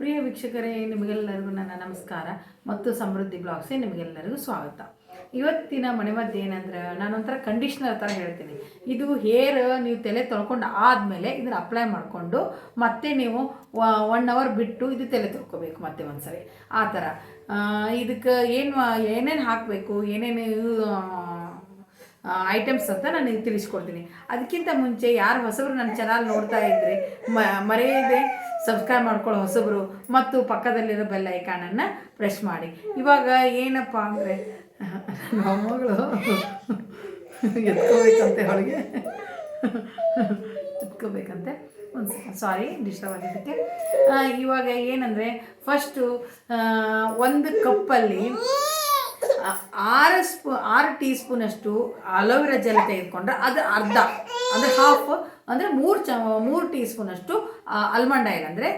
ಪ್ರಿಯ ವೀಕ್ಷಕರೇ, ನಿಮಗೆಲ್ಲರಿಗೂ ನನ್ನ ನಮಸ್ಕಾರ ಮತ್ತು ಸಮೃದ್ಧಿ ಬ್ಲಾಗ್ಸೇ ನಿಮಗೆಲ್ಲರಿಗೂ ಸ್ವಾಗತ. ಇವತ್ತಿನ ಮನೆಮದ್ದು ಏನಂದ್ರೆ ನಾನೊಂಥರ ಕಂಡೀಷ್ನರ್ ಥರ ಹೇಳ್ತೀನಿ. ಇದು ಹೇರ್ ನೀವು ತಲೆ ತೊಳ್ಕೊಂಡು ಆದಮೇಲೆ ಇದನ್ನು ಅಪ್ಲೈ ಮಾಡಿಕೊಂಡು ಮತ್ತೆ ನೀವು ಒನ್ ಅವರ್ ಬಿಟ್ಟು ಇದು ತಲೆ ತೊಳ್ಕೊಬೇಕು ಮತ್ತೆ ಒಂದ್ಸರಿ. ಆ ಥರ. ಇದಕ್ಕೆ ಏನು ಏನೇನು ಹಾಕಬೇಕು, ಏನೇನು ಐಟಮ್ಸ್ ಅಂತ ನಾನು ತಿಳಿಸ್ಕೊಡ್ತೀನಿ. ಅದಕ್ಕಿಂತ ಮುಂಚೆ ಯಾರು ಹೊಸಬರು ನನ್ನ ಚಾನಲ್ ನೋಡ್ತಾ ಇದ್ದರೆ ಮ, ಮರೆಯದೆ ಸಬ್ಸ್ಕ್ರೈಬ್ ಮಾಡ್ಕೊಳ್ಳೋ ಹೊಸಬರು ಮತ್ತು ಪಕ್ಕದಲ್ಲಿರೋ ಬೆಲ್ ಐಕಾನನ್ನು ಪ್ರೆಸ್ ಮಾಡಿ. ಇವಾಗ ಏನಪ್ಪ ಅಂದರೆ ಮೊಮ್ಮಗಳು ಎತ್ಕೋಬೇಕಂತೆ ಅವಳಿಗೆ. ಎತ್ಕೋಬೇಕಂತೆ. ಒಂದು ಸಾರಿ ಡಿಸ್ಟರ್ಬ್ ಆಗಿದ್ದಕ್ಕೆ. ಇವಾಗ ಏನಂದರೆ ಫಸ್ಟು ಒಂದು ಕಪ್ಪಲ್ಲಿ ಆರು ಸ್ಪೂ ಆರು ಟೀ ಸ್ಪೂನಷ್ಟು ಅಲೋವೆರಾ ಜೆಲ್ ತೆಗೆದುಕೊಂಡ್ರೆ ಅದು ಅರ್ಧ ಅಂದರೆ ಹಾಫ್ ಅಂದರೆ ಮೂರು ಚ, ಮೂರು ಟೀ ಸ್ಪೂನಷ್ಟು ಆಲ್ಮಂಡ್ ಆಯಿಲ್ ಅಂದರೆ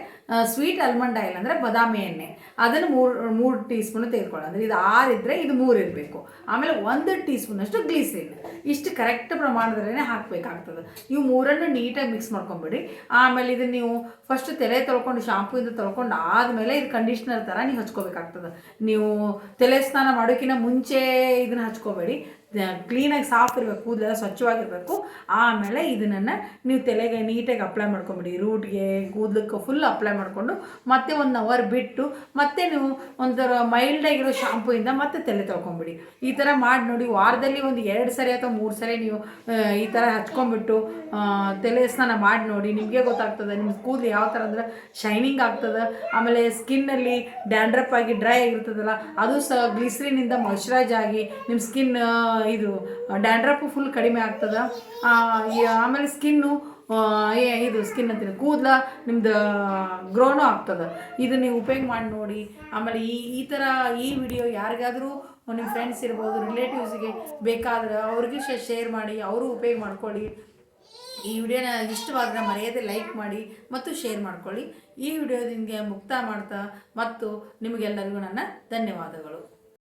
ಸ್ವೀಟ್ ಆಲ್ಮಂಡ್ ಆಯಿಲ್ ಅಂದರೆ ಬಾದಾಮಿ ಎಣ್ಣೆ. ಅದನ್ನು ಮೂರು ಮೂರು ಟೀ ಸ್ಪೂನ್ ತೆಗೆದುಕೊಳ್ಳಿ ಅಂದರೆ ಇದು ಆರಿದ್ರೆ ಇದು ಮೂರು ಇರಬೇಕು. ಆಮೇಲೆ ಒಂದು ಟೀ ಸ್ಪೂನಷ್ಟು ಗ್ಲೀಸಿನ್ ಇಷ್ಟು ಕರೆಕ್ಟ್ ಪ್ರಮಾಣದಲ್ಲೇ ಹಾಕಬೇಕಾಗ್ತದೆ. ಇವು ಮೂರನ್ನು ನೀಟಾಗಿ ಮಿಕ್ಸ್ ಮಾಡ್ಕೊಂಬಿಡಿ. ಆಮೇಲೆ ಇದನ್ನು ನೀವು ಫಸ್ಟ್ ತಲೆ ತೊಳ್ಕೊಂಡು ಶಾಂಪೂಯಿಂದ ತೊಳ್ಕೊಂಡು ಆದಮೇಲೆ ಇದು ಕಂಡೀಷ್ನರ್ ಥರ ನೀವು ಹಚ್ಕೋಬೇಕಾಗ್ತದೆ. ನೀವು ತಲೆ ಸ್ನಾನ ಮಾಡೋಕ್ಕಿಂತ ಮುಂಚೆ ಇದನ್ನು ಹಚ್ಕೋಬೇಡಿ. ಕ್ಲೀನಾಗಿ ಸಾಫ್ ಇರಬೇಕು ಕೂದಲೆಲ್ಲ ಸ್ವಚ್ಛವಾಗಿರಬೇಕು. ಆಮೇಲೆ ಇದನ್ನು ನೀವು ತಲೆಗೆ ನೀಟಾಗಿ ಅಪ್ಲೈ ಮಾಡ್ಕೊಂಬಿಡಿ. ರೂಟ್ಗೆ ಕೂದಲಕ್ಕೆ ಫುಲ್ ಅಪ್ಲೈ ಮಾಡಿಕೊಂಡು ಮತ್ತೆ ಒಂದು ಅವರ್ ಬಿಟ್ಟು ಮತ್ತೆ ನೀವು ಒಂಥರ ಮೈಲ್ಡಾಗಿರೋ ಶಾಂಪೂಯಿಂದ ಮತ್ತೆ ತಲೆ ತೊಳ್ಕೊಂಬಿಡಿ. ಈ ಥರ ಮಾಡಿ ನೋಡಿ, ವಾರದಲ್ಲಿ ಒಂದು ಎರಡು ಸರಿ ಅಥವಾ ಮೂರು ಸರಿ ನೀವು ಈ ಥರ ಹಚ್ಕೊಂಬಿಟ್ಟು ತಲೆ ಸ್ನಾನ ಮಾಡಿ ನೋಡಿ. ನಿಮಗೆ ಗೊತ್ತಾಗ್ತದೆ ನಿಮ್ಮ ಕೂದಲು ಯಾವ ಥರ ಅಂದ್ರೆ ಶೈನಿಂಗ್ ಆಗ್ತದೆ. ಆಮೇಲೆ ಸ್ಕಿನ್ನಲ್ಲಿ ಡ್ಯಾಂಡ್ರಪ್ ಆಗಿ ಡ್ರೈ ಆಗಿರ್ತದಲ್ಲ, ಅದು ಸಹ ಗ್ಲಿಸ್ರಿನಿಂದ ಮಾಯ್ಶ್ಚರೈಸ್ ಆಗಿ ನಿಮ್ಮ ಸ್ಕಿನ್ ಇದು ಡ್ಯಾಂಡ್ರಫು ಫುಲ್ ಕಡಿಮೆ ಆಗ್ತದೆ. ಆಮೇಲೆ ಸ್ಕಿನ್ನು ಏ, ಇದು ಸ್ಕಿನ್ ಅಂತೀನಿ ಕೂದಲ ನಿಮ್ದು ಗ್ರೋನು ಆಗ್ತದೆ. ಇದು ನೀವು ಉಪಯೋಗ ಮಾಡಿ ನೋಡಿ. ಆಮೇಲೆ ಈ ಈ ಥರ ಈ ವಿಡಿಯೋ ಯಾರಿಗಾದರೂ ನಿಮ್ಮ ಫ್ರೆಂಡ್ಸ್ ಇರ್ಬೋದು ರಿಲೇಟಿವ್ಸ್ಗೆ ಬೇಕಾದ್ರೆ ಅವ್ರಿಗೆ ಶೇರ್ ಮಾಡಿ, ಅವರು ಉಪಯೋಗ ಮಾಡ್ಕೊಳ್ಳಿ. ಈ ವಿಡಿಯೋನ ಇಷ್ಟವಾದರೆ ಮರೆಯದೆ ಲೈಕ್ ಮಾಡಿ ಮತ್ತು ಶೇರ್ ಮಾಡ್ಕೊಳ್ಳಿ. ಈ ವಿಡಿಯೋದಿಂದ ಮುಕ್ತ ಮಾಡ್ತಾ ಮತ್ತು ನಿಮಗೆಲ್ಲರಿಗೂ ನನ್ನ ಧನ್ಯವಾದಗಳು.